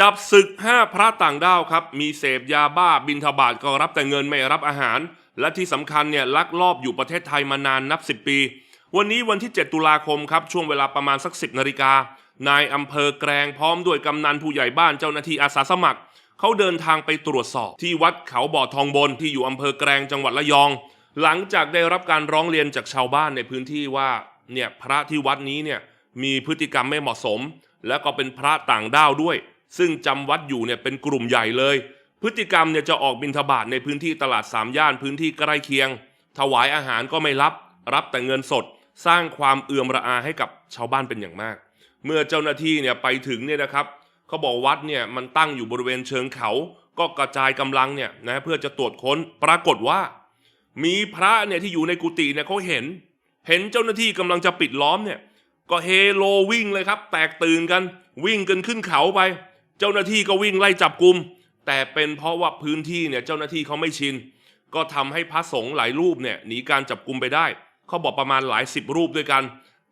จับศึก5พระต่างด้าวครับ มีเสพยาบ้าบินทบาทก็รับแต่เงินไม่รับอาหาร และที่สำคัญเนี่ยลักลอบอยู่ประเทศไทยมานานนับ 10 ปี วันนี้วันที่ 7 ตุลาคมครับ ช่วงเวลาประมาณสัก 10นาฬิกานายอำเภอแกลงพร้อมด้วยกำนันผู้ใหญ่บ้านเจ้าหน้าที่อาสาสมัคร เขาเดินทางไปตรวจสอบ ที่วัดเขาบ่อทองบนที่อยู่อำเภอแกลงจังหวัดระยอง หลังจากได้รับการร้องเรียนจากชาวบ้านในพื้นที่ว่าเนี่ยพระที่วัดนี้เนี่ยมีพฤติกรรมไม่เหมาะสม และก็เป็นพระต่างด้าวด้วย ซึ่งจำวัดอยู่เนี่ยเป็นกลุ่มใหญ่เลย พฤติกรรมเนี่ยจะออกบิณฑบาตในพื้นที่ตลาดสามย่านพื้นที่ใกล้เคียง ถวายอาหารก็ไม่รับ รับแต่เงินสด สร้างความเอือมระอาให้กับชาวบ้านเป็นอย่างมาก เมื่อเจ้าหน้าที่เนี่ยไปถึงเนี่ยนะครับเขาบอกวัดเนี่ยมันตั้งอยู่บริเวณเชิงเขา ก็กระจายกำลังเนี่ยนะเพื่อจะตรวจค้นปรากฏว่า มีพระเนี่ยที่อยู่ในกุฏิเนี่ยเขาเห็น เห็นเจ้าหน้าที่กำลังจะปิดล้อมเนี่ยก็เฮโลวิ่งเลยครับ แตกตื่นกันวิ่งกันขึ้นเขาไป เจ้าหน้าที่ก็วิ่งไล่จับกลุ่มแต่เป็นเพราะว่าพื้นที่เนี่ยเจ้าหน้าที่เขาไม่ชิน ก็ทำให้พระสงฆ์หลายรูปเนี่ยหนีการจับกลุ่มไปได้ เขาบอกประมาณหลายสิบรูปด้วยกัน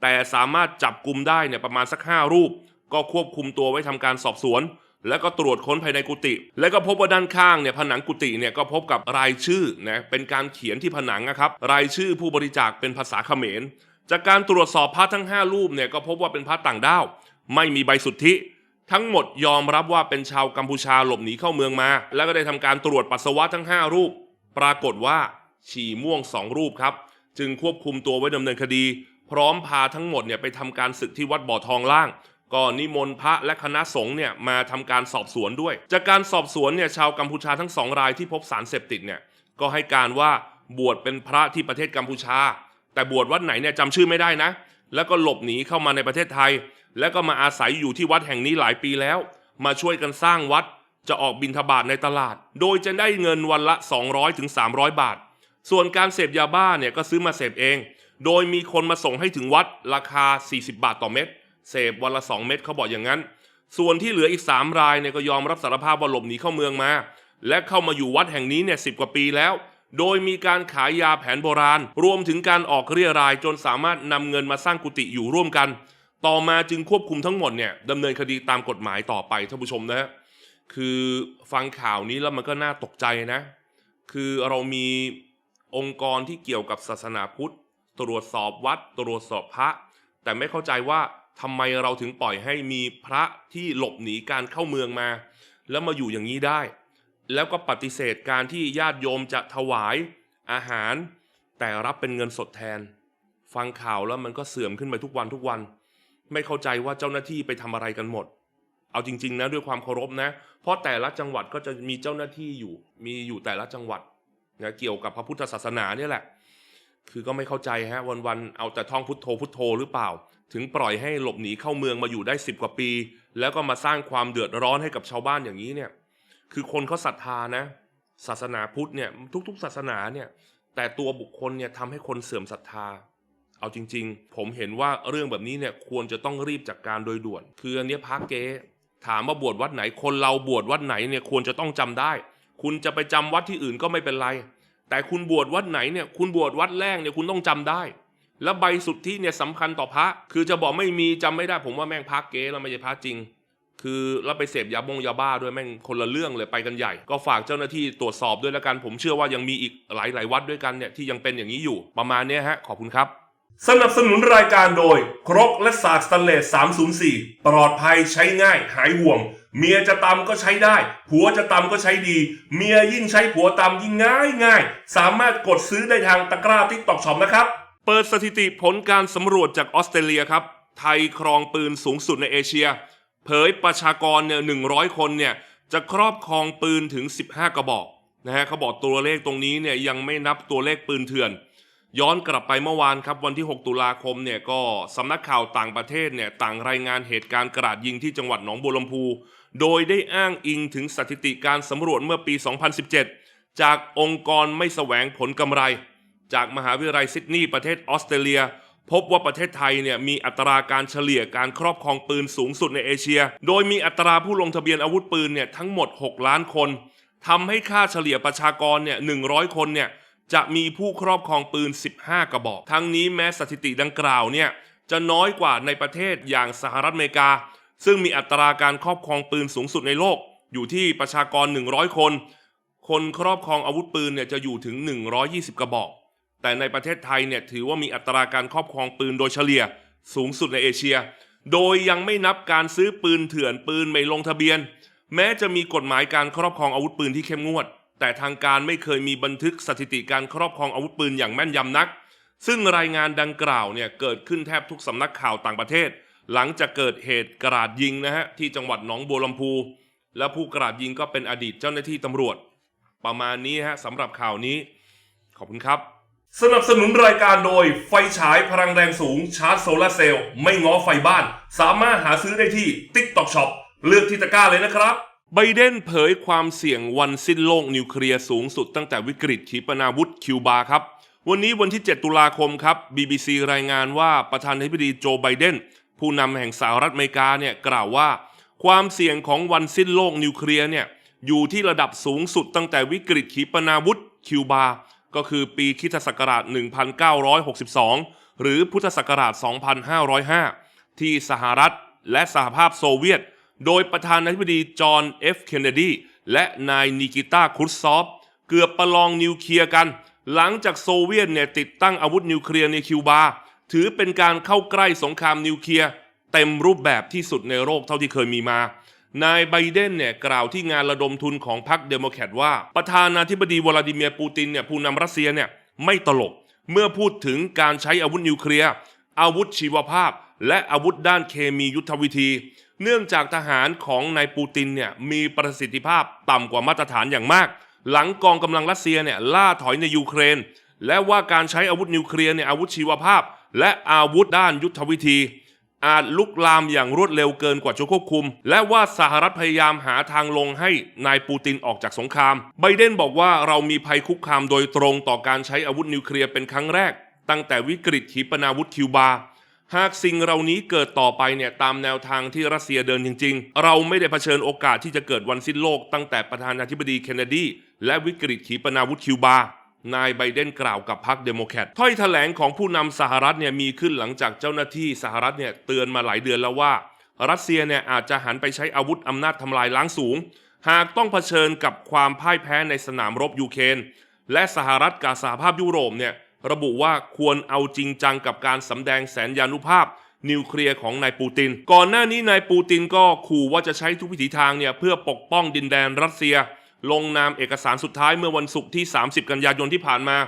แต่สามารถจับกลุ่มได้เนี่ยประมาณสักห้ารูป ก็ควบคุมตัวไว้ทำการสอบสวน แล้วก็ตรวจค้นภายในกุฏิแล้วก็พบว่าด้านข้างเนี่ยผนังกุฏิเนี่ยก็พบกับรายชื่อนะเป็นการเขียนที่ผนังนะครับรายชื่อผู้บริจาคเป็นภาษาเขมร จากการตรวจสอบพระทั้ง 5 รูปเนี่ยก็พบว่าเป็นพระต่างด้าว ไม่มีใบสุทธิ ทั้งหมดยอมรับว่าเป็นชาวกัมพูชาหลบหนีเข้าเมืองมา แล้วก็ได้ทำการตรวจปัสสาวะทั้ง 5 รูป ปรากฏว่าฉี่ม่วง 2 รูปครับ จึงควบคุมตัวไว้ดำเนินคดี พร้อมพาทั้งหมดเนี่ยไปทำการศึกที่วัดบ่อทองล่างก็นิมนต์พระและคณะสงฆ์เนี่ยมาทำการสอบสวนด้วย จากการสอบสวนเนี่ยชาวกัมพูชาทั้งสองรายที่พบสารเสพติดเนี่ยก็ให้การว่าบวชเป็นพระที่ประเทศกัมพูชา แต่บวชวัดไหนเนี่ยจำชื่อไม่ได้นะ แล้วก็หลบหนีเข้ามาในประเทศไทย แล้วก็มาอาศัยอยู่ที่วัดแห่งนี้หลายปีแล้ว มาช่วยกันสร้างวัดจะออกบิณฑบาตในตลาด โดยจะได้เงินวันละ 200ถึง300บาท ส่วนการเสพยาบ้าเนี่ยก็ซื้อมาเสพเอง โดยมีคนมาส่งให้ถึงวัดราคา 40 บาทต่อเม็ดเสพวันละ 2 เม็ดเขาบอกอย่างนั้น ส่วนที่เหลืออีก 3 รายเนี่ยก็ยอมรับสารภาพว่าหลบหนีเข้าเมืองมา และเข้ามาอยู่วัดแห่งนี้เนี่ยสิกว่าปีแล้ว โดยมีการขายยาแผนโบราณ รวมถึงการออกเรียรายจนสามารถนำเงินมาสร้างกุฏิอยู่ร่วมกัน ต่อมาจึงควบคุมทั้งหมดเนี่ยดำเนินคดีตามกฎหมายต่อไปท่านผู้ชมนะฮะคือฟังข่าวนี้แล้วมันก็น่าตกใจนะ คือเรามีองค์กรที่เกี่ยวกับศาสนาพุทธ ตรวจสอบวัด ตรวจสอบพระ แต่ไม่เข้าใจว่าทำไมเราถึงปล่อยให้มีพระที่หลบหนีการเข้าเมืองมา แล้วมาอยู่อย่างนี้ได้ แล้วก็ปฏิเสธการที่ญาติโยมจะถวายอาหาร แต่รับเป็นเงินสดแทน ฟังข่าวแล้วมันก็เสื่อมขึ้นไปทุกวันทุกวัน ไม่เข้าใจว่าเจ้าหน้าที่ไปทำอะไรกันหมด เอาจริง ๆ นะด้วยความเคารพนะ เพราะแต่ละจังหวัดก็จะมีเจ้าหน้าที่อยู่มีอยู่แต่ละจังหวัดนะเกี่ยวกับพระพุทธศาสนาเนี่ยแหละ คือก็ไม่เข้าใจฮะวันๆเอาแต่ท่องพุทโธพุทโธหรือเปล่า ถึงปล่อยให้หลบหนีเข้าเมืองมาอยู่ได้สิบกว่าปี แล้วก็มาสร้างความเดือดร้อนให้กับชาวบ้านอย่างนี้เนี่ย คือคนเขาศรัทธานะ ศาสนาพุทธเนี่ยทุก ๆ ศาสนาเนี่ยแต่ตัวบุคคลเนี่ยทำให้คนเสื่อมศรัทธา เอาจริง ๆ ผมเห็นว่าเรื่องแบบนี้เนี่ยควรจะต้องรีบจัดกการโดยด่วน คืออันนี้พระเก๊ถามว่าบวชวัดไหน คนเราบวชวัดไหนเนี่ยควรจะต้องจำได้ คุณจะไปจำวัดที่อื่นก็ไม่เป็นไร แต่คุณบวชวัดไหนเนี่ยคุณบวชวัดแรกเนี่ยคุณต้องจำได้ แล้วใบสุดทธิเนี่ยสำคัญต่อพระ คือจะบอกไม่มีจำไม่ได้ ผมว่าแม่งพระเก๊แล้วไม่ใช่พระจริง คือเราไปเสพยาบงยาบ้าด้วยแม่งคนละเรื่องเลยไปกันใหญ่ ก็ฝากเจ้าหน้าที่ตรวจสอบด้วยล้วกัน ผมเชื่อว่ายังมีอีกหลายๆวัดด้วยกันเนี่ยที่ยังเป็นอย่างนี้อยู่ประมาณนี้ฮะขอบคุณครับ สนับสนุนรายการโดย ครกและสากสแตนเลส 304 ปลอดภัยใช้ง่ายหายห่วง เมียจะตำก็ใช้ได้ ผัวจะตำก็ใช้ดี เมียยิ่งใช้ผัวตำยิ่งง่ายง่าย สามารถกดซื้อได้ทางตะกร้าทิกตอกช็อปนะครับ เปิดสถิติผลการสำรวจจากออสเตรเลียครับ ไทยครองปืนสูงสุดในเอเชีย เผยประชากรเนี่ยหนึคนเนี่ยจะครอบครองปืนถึง 15 กระบอกนะฮะเขาบอกตัวเลขตรงนี้เนี่ยยังไม่นับตัวเลขปืนเถื่อน ย้อนกลับไปเมื่อวานครับวันที่ 6 ตุลาคมเนี่ยก็สำนักข่าวต่างประเทศเนี่ยต่างรายงานเหตุการณ์กราดยิงที่จังหวัดหนองบัวลำพู โดยได้อ้างอิงถึงสถิติการสำรวจเมื่อปี 2017 จากองค์กรไม่แสวงผลกำไร จากมหาวิทยาลัยซิดนีย์ประเทศออสเตรเลีย พบว่าประเทศไทยเนี่ยมีอัตราการเฉลี่ยการครอบครองปืนสูงสุดในเอเชีย โดยมีอัตราผู้ลงทะเบียนอาวุธปืนเนี่ยทั้งหมด 6 ล้านคนทำให้ค่าเฉลี่ยประชากรเนี่ย100 คนเนี่ย จะมีผู้ครอบครองปืน 15 กระบอก ทั้งนี้แม้สถิติดังกล่าวเนี่ยจะน้อยกว่าในประเทศอย่างสหรัฐอเมริกา ซึ่งมีอัตราการครอบครองปืนสูงสุดในโลก อยู่ที่ประชากร 100 คน คนครอบครองอาวุธปืนเนี่ยจะอยู่ถึง 120 กระบอก แต่ในประเทศไทยเนี่ยถือว่ามีอัตราการครอบครองปืนโดยเฉลี่ยสูงสุดในเอเชีย โดยยังไม่นับการซื้อปืนเถื่อนปืนไม่ลงทะเบียน แม้จะมีกฎหมายการครอบครองอาวุธปืนที่เข้มงวด แต่ทางการไม่เคยมีบันทึกสถิติการครอบครองอาวุธปืนอย่างแม่นยำนัก ซึ่งรายงานดังกล่าวเนี่ยเกิดขึ้นแทบทุกสำนักข่าวต่างประเทศ หลังจากเกิดเหตุกราดยิงนะฮะที่จังหวัดหนองบัวลำพู และผู้กราดยิงก็เป็นอดีตเจ้าหน้าที่ตำรวจ ประมาณนี้ฮะสำหรับข่าวนี้ ขอบคุณครับ สนับสนุนรายการโดยไฟฉายพลังแรงสูงชาร์จโซลาเซลล์ไม่ง้อไฟบ้าน สามารถหาซื้อได้ที่ TikTok Shop เลือกที่ตะกร้าเลยนะครับ ไบเดนเผยความเสี่ยงวันสิ้นโลกนิวเคลียร์สูงสุดตั้งแต่วิกฤตขีปนาวุธคิวบาครับ วันนี้วันที่ 7 ตุลาคมครับ BBC รายงานว่าประธานาธิบดีโจไบเดนผู้นำแห่งสหรัฐอเมริกาเนี่ยกล่าวว่า ความเสี่ยงของวันสิ้นโลกนิวเคลียร์เนี่ยอยู่ที่ระดับสูงสุดตั้งแต่วิกฤตขีปนาวุธคิวบา ก็คือปีคริสตศักราช 1962 หรือพุทธศักราช 2505 ที่สหรัฐและสหภาพโซเวียต โดยประธานาธิบดีจอห์นเอฟเคนเนดีและนายนิกิตาครุชซอฟเกือบประลองนิวเคลียร์กัน หลังจากโซเวียตเนี่ยติดตั้งอาวุธนิวเคลียร์ในคิวบา ถือเป็นการเข้าใกล้สงครามนิวเคลียร์เต็มรูปแบบที่สุดในโลกเท่าที่เคยมีมานายไบเดนเนี่ยกล่าวที่งานระดมทุนของพรรคเดโมแครตว่าประธานาธิบดีวลาดิเมียร์ปูตินเนี่ยผู้นำรัสเซียเนี่ยไม่ตลก เมื่อพูดถึงการใช้อาวุธนิวเคลียร์อาวุธชีวภาพ และอาวุธด้านเคมียุทธวิธี เนื่องจากทหารของนายปูตินเนี่ยมีประสิทธิภาพต่ำกว่ามาตรฐานอย่างมาก หลังกองกำลังรัสเซียเนี่ยล่าถอยในยูเครน และว่าการใช้อาวุธนิวเคลียร์เนี่ยอาวุธชีวภาพ และอาวุธด้านยุทธวิธี อาจลุกลามอย่างรวดเร็วเกินกว่าจะควบคุม และว่าสหรัฐพยายามหาทางลงให้นายปูตินออกจากสงคราม ไบเดนบอกว่าเรามีภัยคุกคามโดยตรงต่อการใช้อาวุธนิวเคลียร์เป็นครั้งแรก ตั้งแต่วิกฤตขีปนาวุธคิวบา หากสิ่งเหล่านี้เกิดต่อไปเนี่ยตามแนวทางที่รัสเซียเดินจริง ๆ เราไม่ได้เผชิญโอกาสที่จะเกิดวันสิ้นโลกตั้งแต่ประธานาธิบดีเคนเนดี และวิกฤตขีปนาวุธคิวบา นายไบเดนกล่าวกับพรรคเดโมแครตถ้อยแถลงของผู้นำสหรัฐเนี่ยมีขึ้นหลังจากเจ้าหน้าที่สหรัฐเนี่ยเตือนมาหลายเดือนแล้วว่า รัสเซียเนี่ยอาจจะหันไปใช้อาวุธอำนาจทำลายล้างสูง หากต้องเผชิญกับความพ่ายแพ้ในสนามรบยูเครนและสหรัฐกับสหภาพยุโรปเนี่ย ระบุว่าควรเอาจริงจังกับการสำแดงแสนยานุภาพ นิวเคลียร์ของนายปูติน ก่อนหน้านี้นายปูตินก็ขู่ว่าจะใช้ทุกวิถีทางเนี่ยเพื่อปกป้องดินแดนรัสเซีย ลงนามเอกสารสุดท้ายเมื่อวันศุกร์ที่ 30 กันยายนที่ผ่านมา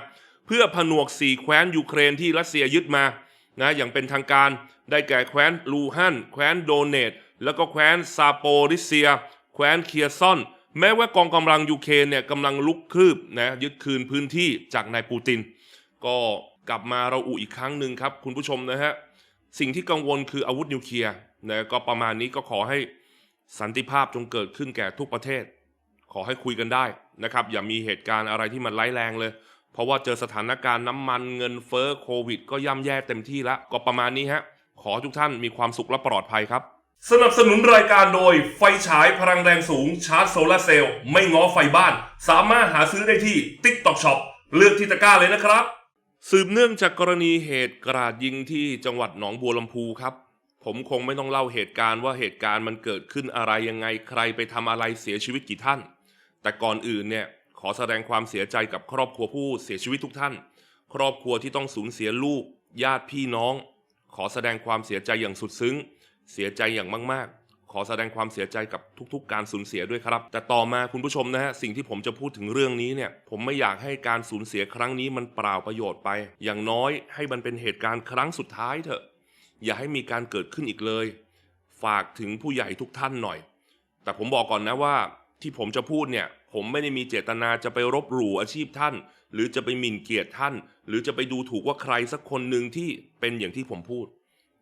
เพื่อผนวกสี่แคว้นยูเครนที่รัสเซียยึดมานะอย่างเป็นทางการได้แก่แคว้นลูฮันแคว้นโดเนต แล้วก็แคว้นซาโปริเซีย แคว้นเคียซอน แม้ว่ากองกำลังยูเครนเนี่ยกำลังลุกคืบนะยึดคืนพื้นที่จากนายปูติน ก็กลับมาเราอุอีกครั้งหนึ่งครับ คุณผู้ชมนะฮะ สิ่งที่กังวลคืออาวุธนิวเคลียร์นะก็ประมาณนี้ก็ขอให้สันติภาพจงเกิดขึ้นแก่ทุกประเทศ ขอให้คุยกันได้นะครับ อย่ามีเหตุการณ์อะไรที่มันร้ายแรงเลย เพราะว่าเจอสถานการณ์น้ำมันเงินเฟ้อโควิด ก็ย่ำแย่เต็มที่แล้วก็ประมาณนี้ฮะขอทุกท่านมีความสุขและปลอดภัยครับ สนับสนุนรายการโดยไฟฉายพลังแรงสูงชาร์จโซลาร์เซลล์ไม่ง้อไฟบ้าน สามารถหาซื้อได้ที่ TikTok Shop เลือกที่ตะกร้าเลยนะครับ สืบเนื่องจากกรณีเหตุกราดยิงที่จังหวัดหนองบัวลำพูครับ ผมคงไม่ต้องเล่าเหตุการณ์ว่าเหตุการณ์มันเกิดขึ้นอะไรยังไงใครไปทำอะไรเสียชีวิตกี่ท่าน แต่ก่อนอื่นเนี่ยขอแสดงความเสียใจกับครอบครัวผู้เสียชีวิตทุกท่าน ครอบครัวที่ต้องสูญเสียลูก ญาติพี่น้อง ขอแสดงความเสียใจอย่างสุดซึ้ง เสียใจอย่างมากๆ ขอแสดงความเสียใจกับทุกๆ การสูญเสียด้วยครับ แต่ต่อมาคุณผู้ชมนะฮะสิ่งที่ผมจะพูดถึงเรื่องนี้เนี่ย ผมไม่อยากให้การสูญเสียครั้งนี้มันเปล่าประโยชน์ไป อย่างน้อยให้มันเป็นเหตุการณ์ครั้งสุดท้ายเถอะ อย่าให้มีการเกิดขึ้นอีกเลย ฝากถึงผู้ใหญ่ทุกท่านหน่อย แต่ผมบอกก่อนนะว่าที่ผมจะพูดเนี่ย ผมไม่ได้มีเจตนาจะไปรบหลู่อาชีพท่าน หรือจะไปหมิ่นเกียรติท่าน หรือจะไปดูถูกว่าใครสักคนหนึ่งที่เป็นอย่างที่ผมพูด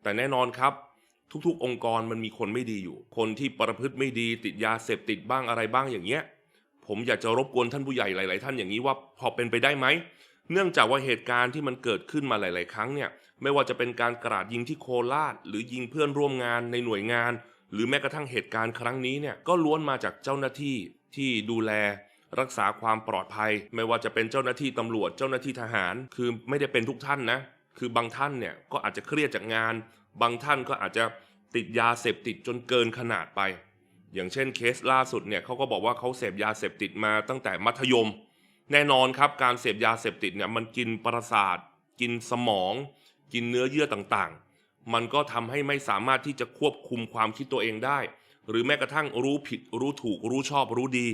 แต่แน่นอนครับ ทุกๆ องค์กรมันมีคนไม่ดีอยู่ คนที่ประพฤติไม่ดีติดยาเสพติดบ้างอะไรบ้างอย่างเงี้ย ผมอยากจะรบกวนท่านผู้ใหญ่หลาย ๆ ท่านอย่างนี้ว่าพอเป็นไปได้ไหม เนื่องจากว่าเหตุการณ์ที่มันเกิดขึ้นมาหลาย ๆ ครั้งเนี่ย ไม่ว่าจะเป็นการกราดยิงที่โคราช หรือยิงเพื่อนร่วมงานในหน่วยงาน หรือแม้กระทั่งเหตุการณ์ครั้งนี้เนี่ย ก็ล้วนมาจากเจ้าหน้าที่ที่ดูแลรักษาความปลอดภัย ไม่ว่าจะเป็นเจ้าหน้าที่ตำรวจเจ้าหน้าที่ทหาร คือไม่ได้เป็นทุกท่านนะ คือบางท่านเนี่ยก็อาจจะเครียดจากงาน บางท่านก็อาจจะติดยาเสพติดจนเกินขนาดไป อย่างเช่นเคสล่าสุดเนี่ยเขาก็บอกว่าเขาเสพยาเสพติดมาตั้งแต่มัธยม แน่นอนครับการเสพยาเสพติดเนี่ยมันกินประสาท กินสมอง กินเนื้อเยื่อต่างๆ มันก็ทำให้ไม่สามารถที่จะควบคุมความคิดตัวเองได้ หรือแม้กระทั่งรู้ผิด รู้ถูก รู้ชอบ รู้ดี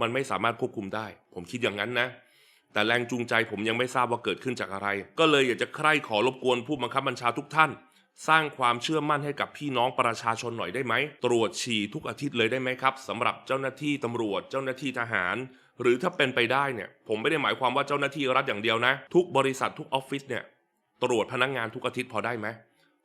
มันไม่สามารถควบคุมได้ ผมคิดอย่างนั้นนะแต่แรงจูงใจผมยังไม่ทราบว่าเกิดขึ้นจากอะไร ก็เลยอยากจะใคร่ขอรบกวนผู้บังคับบัญชาทุกท่าน สร้างความเชื่อมั่นให้กับพี่น้องประชาชนหน่อยได้ไหม ตรวจฉี่ทุกอาทิตย์เลยได้ไหมครับสำหรับเจ้าหน้าที่ตำรวจเจ้าหน้าที่ทหาร หรือถ้าเป็นไปได้เนี่ยผมไม่ได้หมายความว่าเจ้าหน้าที่รัฐอย่างเดียวนะ ทุกบริษัททุกออฟฟิศเนี่ยตรวจพนักงานทุกอาทิตย์พอได้ไหม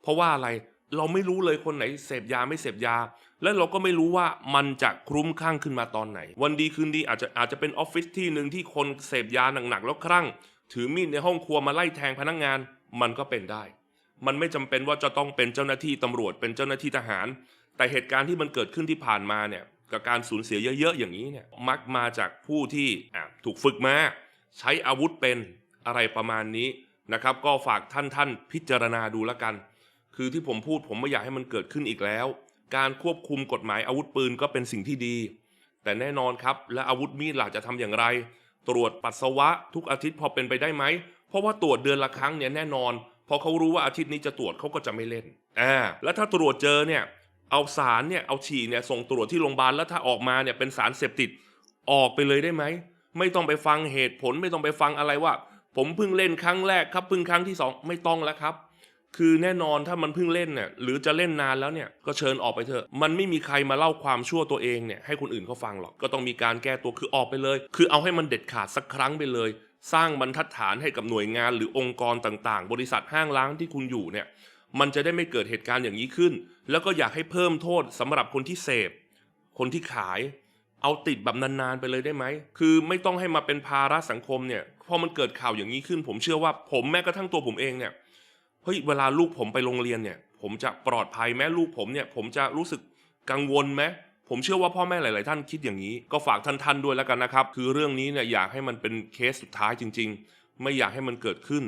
เพราะว่าอะไรเราไม่รู้เลยคนไหนเสพยาไม่เสพยา และเราก็ไม่รู้ว่ามันจะคลุ้มคลั่งขึ้นมาตอนไหน วันดีคืนดีอาจจะอาจจะเป็นออฟฟิศที่หนึ่งที่คนเสพยาหนักๆแล้วคลั่ง ถือมีดในห้องครัวมาไล่แทงพนักงานมันก็เป็นได้ มันไม่จำเป็นว่าจะต้องเป็นเจ้าหน้าที่ตำรวจเป็นเจ้าหน้าที่ทหาร แต่เหตุการณ์ที่มันเกิดขึ้นที่ผ่านมาเนี่ยกับการสูญเสียเยอะๆอย่างนี้เนี่ยมักมาจากผู้ที่ถูกฝึกมาใช้อาวุธเป็นอะไรประมาณนี้นะครับ ก็ฝากท่านท่านๆพิจารณาดูแล้วกัน คือที่ผมพูดผมไม่อยากให้มันเกิดขึ้นอีกแล้ว การควบคุมกฎหมายอาวุธปืนก็เป็นสิ่งที่ดี แต่แน่นอนครับ และอาวุธมีดหล่ะจะทำอย่างไร ตรวจปัสสาวะทุกอาทิตย์พอเป็นไปได้ไหมเพราะว่าตรวจเดือนละครั้งเนี่ยแน่นอน พอเขารู้ว่าอาทิตย์นี้จะตรวจเขาก็จะไม่เล่นอ่าแล้วถ้าตรวจเจอเนี่ยเอาสารเนี่ยเอาฉี่เนี่ยส่งตรวจที่โรงพยาบาลแล้วถ้าออกมาเนี่ยเป็นสารเสพติดออกไปเลยได้ไหมไม่ต้องไปฟังเหตุผลไม่ต้องไปฟังอะไรว่า ผมเพิ่งเล่นครั้งแรกครับเพิ่งครั้งที่สองไม่ต้องแล้วครับ คือแน่นอนถ้ามันเพิ่งเล่นเนี่ยหรือจะเล่นนานแล้วเนี่ยก็เชิญออกไปเถอะ มันไม่มีใครมาเล่าความชั่วตัวเองเนี่ยให้คนอื่นเขาฟังหรอกก็ต้องมีการแก้ตัวคือออกไปเลย คือเอาให้มันเด็ดขาดสักครั้งไปเลย สร้างบรรทัดฐานให้กับหน่วยงานหรือองค์กรต่างๆ บริษัทห้างร้านที่คุณอยู่เนี่ยมันจะได้ไม่เกิดเหตุการณ์อย่างนี้ขึ้น แล้วก็อยากให้เพิ่มโทษสำหรับคนที่เสพ คนที่ขาย เอาติดแบบนานๆไปเลยได้ไหม คือไม่ต้องให้มาเป็นภาระสังคมเนี่ย พอมันเกิดข่าวอย่างนี้ขึ้น ผมเชื่อว่าผมแม้กระทั่งตัวผมเองเนี่ย เฮ้ยเวลาลูกผมไปโรงเรียนเนี่ย ผมจะปลอดภัยแม้ลูกผมเนี่ย ผมจะรู้สึกกังวลไหม ผมเชื่อว่าพ่อแม่หลาย ๆ ท่านคิดอย่างนี้ ก็ฝากท่าน ๆ ด้วยแล้วกันนะครับ คือเรื่องนี้เนี่ยอยากให้มันเป็นเคสสุดท้ายจริง ๆ ไม่อยากให้มันเกิดขึ้น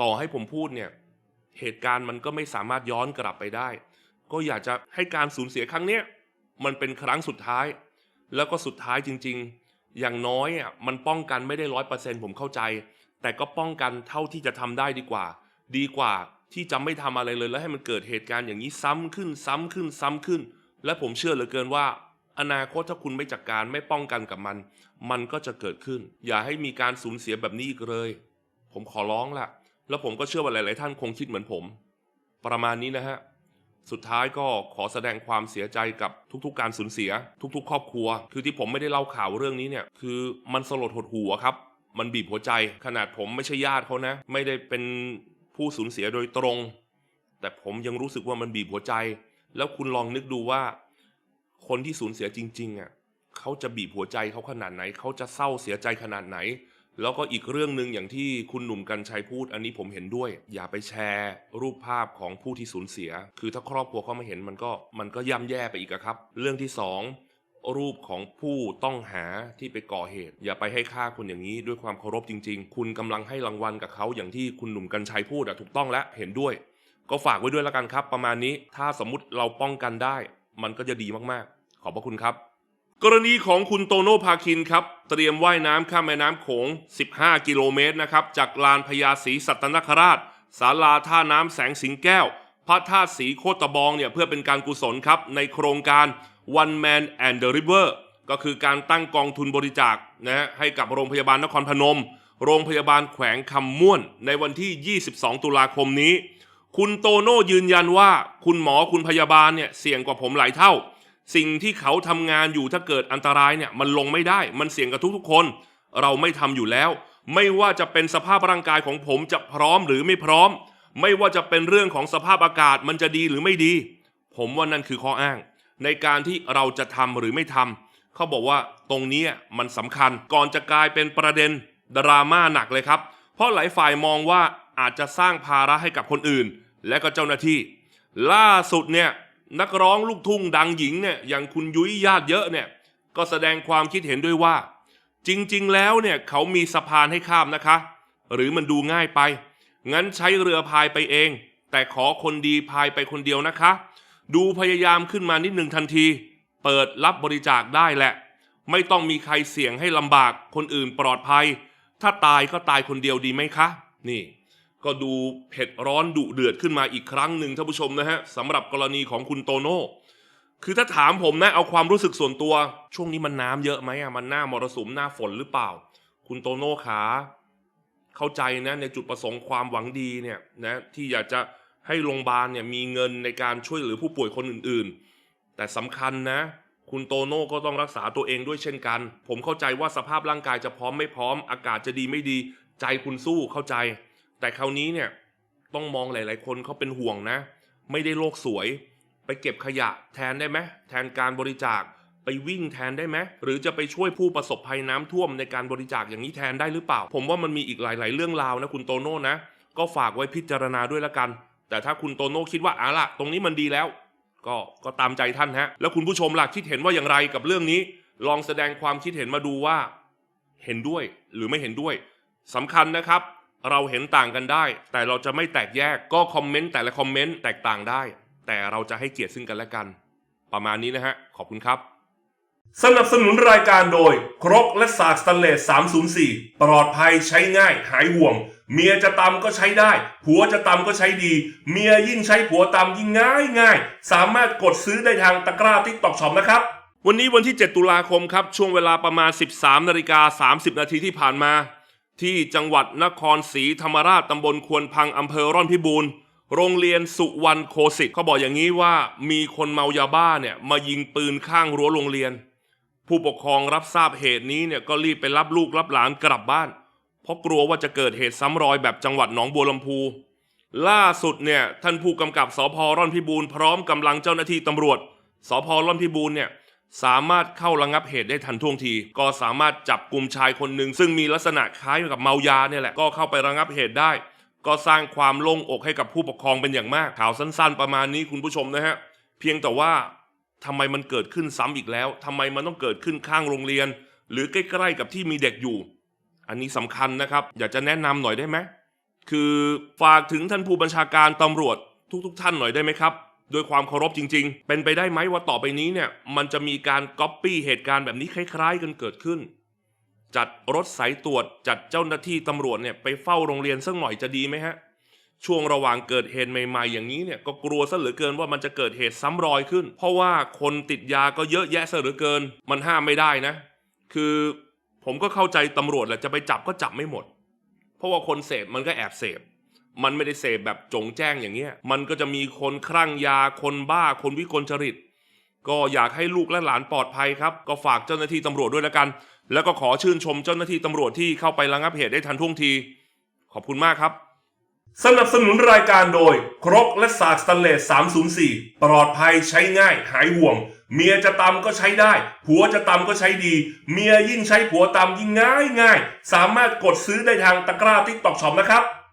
ต่อให้ผมพูดเนี่ยเหตุการณ์มันก็ไม่สามารถย้อนกลับไปได้ ก็อยากจะให้การสูญเสียครั้งเนี้ยมันเป็นครั้งสุดท้าย แล้วก็สุดท้ายจริง ๆ อย่างน้อยอะมันป้องกันไม่ได้ร้อยเปอร์เซ็นผมเข้าใจ แต่ก็ป้องกันเท่าที่จะทำได้ดีกว่า ดีกว่าที่จะไม่ทำอะไรเลยแล้วให้มันเกิดเหตุการณ์อย่างนี้ซ้ำขึ้นซ้ำขึ้นซ้ำขึ้น และผมเชื่อเหลือเกินว่า อนาคตถ้าคุณไม่จัดการไม่ป้องกันกับมัน มันก็จะเกิดขึ้น อย่าให้มีการสูญเสียแบบนี้อีกเลย ผมขอร้องละแล้วผมก็เชื่อว่าหลาย ๆ ท่านคงคิดเหมือนผม ประมาณนี้นะฮะสุดท้ายก็ขอแสดงความเสียใจกับทุกๆ การสูญเสีย ทุกๆ ครอบครัว คือที่ผมไม่ได้เล่าข่าวเรื่องนี้เนี่ย คือมันสลดหดหูอะครับ มันบีบหัวใจขนาดผมไม่ใช่ญาติเขานะ ไม่ได้เป็นผู้สูญเสียโดยตรง แต่ผมยังรู้สึกว่ามันบีบหัวใจ แล้วคุณลองนึกดูว่า คนที่สูญเสียจริง ๆอะเขาจะบีบหัวใจเขาขนาดไหน เขาจะเศร้าเสียใจขนาดไหน แล้วก็อีกเรื่องหนึ่งอย่างที่คุณหนุ่มกัญชัยพูด อันนี้ผมเห็นด้วย อย่าไปแชร์รูปภาพของผู้ที่สูญเสีย คือถ้าครอบครัวเขาไม่เห็นมันก็มันก็ย่ำแย่ไปอีกครับ เรื่องที่สองรูปของผู้ต้องหาที่ไปก่อเหตุ อย่าไปให้ค่าคนอย่างนี้ด้วยความเคารพจริง ๆ คุณกำลังให้รางวัลกับเขาอย่างที่คุณหนุ่มกัญชัยพูดอะถูกต้องและเห็นด้วย ก็ฝากไว้ด้วยแล้วกันครับ ประมาณนี้ถ้าสมมุติเราป้องกันได้ มันก็จะดีมากๆ ขอบพระคุณครับ กรณีของคุณโตโน่พาคินครับ เตรียมว่ายน้ำข้ามแม่น้ำโขง 15 กิโลเมตรนะครับ จากลานพญาศรีสัตนคราชศาลาท่าน้ำแสงสิงแก้ว พระธาตุสีโคตบองเนี่ยเพื่อเป็นการกุศลครับ ในโครงการ One Man and the River ก็คือการตั้งกองทุนบริจาคนะฮะให้กับโรงพยาบาลนครพนม โรงพยาบาลแขวงคำม่วน ในวันที่ 22 ตุลาคมนี้ คุณโตโน่ยืนยันว่าคุณหมอคุณพยาบาลเนี่ยเสี่ยงกว่าผมหลายเท่า สิ่งที่เขาทำงานอยู่ถ้าเกิดอันตรายเนี่ยมันลงไม่ได้ มันเสี่ยงกับทุกๆคน เราไม่ทำอยู่แล้ว ไม่ว่าจะเป็นสภาพร่างกายของผมจะพร้อมหรือไม่พร้อม ไม่ว่าจะเป็นเรื่องของสภาพอากาศมันจะดีหรือไม่ดี ผมว่านั่นคือข้ออ้าง ในการที่เราจะทำหรือไม่ทำเขาบอกว่าตรงนี้มันสำคัญก่อนจะกลายเป็นประเด็นดราม่าหนักเลยครับ เพราะหลายฝ่ายมองว่า อาจจะสร้างภาระให้กับคนอื่น และก็เจ้าหน้าที่ ล่าสุดเนี่ยนักร้องลูกทุ่งดังหญิงเนี่ยอย่างคุณยุ้ยญาติเยอะเนี่ยก็แสดงความคิดเห็นด้วยว่า จริงๆ แล้วเนี่ยเขามีสะพานให้ข้ามนะคะ หรือมันดูง่ายไป งั้นใช้เรือพายไปเอง แต่ขอคนดีพายไปคนเดียวนะคะ ดูพยายามขึ้นมานิดหนึ่งทันที เปิดรับบริจาคได้แหละ ไม่ต้องมีใครเสี่ยงให้ลำบากคนอื่นปลอดภัย ถ้าตายก็ตายคนเดียวดีไหมคะ นี่ ก็ดูเผ็ดร้อนดุเดือดขึ้นมาอีกครั้งหนึ่งท่านผู้ชมนะฮะสำหรับกรณีของคุณโตโน่คือถ้าถามผมนะเอาความรู้สึกส่วนตัว ช่วงนี้มันน้ำเยอะไหมอะมันหน้ามรสุมหน้าฝนหรือเปล่า คุณโตโน่ขาเข้าใจนะในจุดประสงค์ความหวังดีเนี่ยนะที่อยากจะให้โรงพยาบาลเนี่ยมีเงินในการช่วยเหลือผู้ป่วยคนอื่นๆ แต่สำคัญนะ คุณโตโน่ก็ต้องรักษาตัวเองด้วยเช่นกัน ผมเข้าใจว่าสภาพร่างกายจะพร้อมไม่พร้อม อากาศจะดีไม่ดี ใจคุณสู้เข้าใจ แต่คราวนี้เนี่ยต้องมองหลาย ๆ คนเขาเป็นห่วงนะ ไม่ได้โลกสวย ไปเก็บขยะแทนได้ไหมแทนการบริจาคไปวิ่งแทนได้ไหมหรือจะไปช่วยผู้ประสบภัยน้ำท่วมในการบริจาคอย่างนี้แทนได้หรือเปล่า ผมว่ามันมีอีกหลาย ๆ เรื่องราวนะคุณโตโน่นะ ก็ฝากไว้พิจารณาด้วยละกัน แต่ถ้าคุณโตโน่คิดว่าอะละตรงนี้มันดีแล้ว ก็ก็ตามใจท่านฮะ แล้วคุณผู้ชมล่ะคิดเห็นว่าอย่างไรกับเรื่องนี้ ลองแสดงความคิดเห็นมาดูว่า เห็นด้วยหรือไม่เห็นด้วยสำคัญนะครับ เราเห็นต่างกันได้ แต่เราจะไม่แตกแยกก็คอมเมนต์แต่ละคอมเมนต์แตกต่างได้ แต่เราจะให้เกียรติซึ่งกันและกัน ประมาณนี้นะฮะ ขอบคุณครับ สนับสนุนรายการโดย ครกและสากสแตนเลส304 ปลอดภัยใช้ง่ายหายห่วง เมียจะตำก็ใช้ได้ ผัวจะตำก็ใช้ดี เมียยิ่งใช้ผัวตำยิ่งง่ายง่ายสามารถกดซื้อได้ทางตะกร้าทิกตอกช็อปนะครับวันนี้วันที่ 7 ตุลาคมครับ ช่วงเวลาประมาณ 13นาฬิกา30 นาทีที่ผ่านมา ที่จังหวัดนครศรีธรรมราชตำบลควนพังอำเภอร่อนพิบูรณ์โรงเรียนสุวรรณโคสิตเขาบอกอย่างนี้ว่ามีคนเมายาบ้าเนี่ยมายิงปืนข้างรั้วโรงเรียน ผู้ปกครองรับทราบเหตุนี้เนี่ยก็รีบไปรับลูกรับหลานกลับบ้าน เพราะกลัวว่าจะเกิดเหตุซ้ำรอยแบบจังหวัดหนองบัวลำพู ล่าสุดเนี่ยท่านผู้กำกับสพร่อนพิบูลพร้อมกำลังเจ้าหน้าที่ตำรวจสพร่อนพิบูลเนี่ย สามารถเข้าระงับเหตุได้ทันท่วงที ก็สามารถจับกลุ่มชายคนหนึ่งซึ่งมีลักษณะคล้ายกับเมายาเนี่ยแหละก็เข้าไประงับเหตุได้ ก็สร้างความโล่งอกให้กับผู้ปกครองเป็นอย่างมากข่าวสั้น ๆ ประมาณนี้คุณผู้ชมนะฮะเพียงแต่ว่าทำไมมันเกิดขึ้นซ้ำอีกแล้วทำไมมันต้องเกิดขึ้นข้างโรงเรียน หรือใกล้ๆกับที่มีเด็กอยู่ อันนี้สำคัญนะครับ อยากจะแนะนำหน่อยได้ไหมคือฝากถึงท่านผู้บัญชาการตำรวจทุกๆ ท่านหน่อยได้ไหมครับ โดยความเคารพจริง ๆ เป็นไปได้ไหมว่าต่อไปนี้เนี่ยมันจะมีการก๊อปปี้เหตุการณ์แบบนี้คล้าย ๆ กันเกิดขึ้น จัดรถสายตรวจจัดเจ้าหน้าที่ตำรวจเนี่ยไปเฝ้าโรงเรียนสักหน่อยจะดีไหมฮะ ช่วงระหว่างเกิดเหตุใหม่ๆ อย่างนี้เนี่ยก็กลัวซะเหลือเกินว่ามันจะเกิดเหตุซ้ำรอยขึ้น เพราะว่าคนติดยาก็เยอะแยะซะเหลือเกิน มันห้ามไม่ได้นะ คือผมก็เข้าใจตำรวจแหละจะไปจับก็จับไม่หมด เพราะว่าคนเสพมันก็แอบเสพ มันไม่ได้เสพแบบจงแจ้งอย่างเงี้ย มันก็จะมีคนคลั่งยาคนบ้าคนวิกลจริต ก็อยากให้ลูกและหลานปลอดภัยครับ ก็ฝากเจ้าหน้าที่ตำรวจด้วยแล้วกัน แล้วก็ขอชื่นชมเจ้าหน้าที่ตำรวจที่เข้าไประงับเหตุได้ทันท่วงที ขอบคุณมากครับ สนับสนุนรายการโดย ครกและสากสแตนเลส 304 ปลอดภัยใช้ง่ายหายห่วง เมียจะตำก็ใช้ได้ ผัวจะตำก็ใช้ดี เมียยิ่งใช้ผัวตำยิ่งง่ายง่าย สามารถกดซื้อได้ทางตะกร้าทิกตอกช็อปนะครับ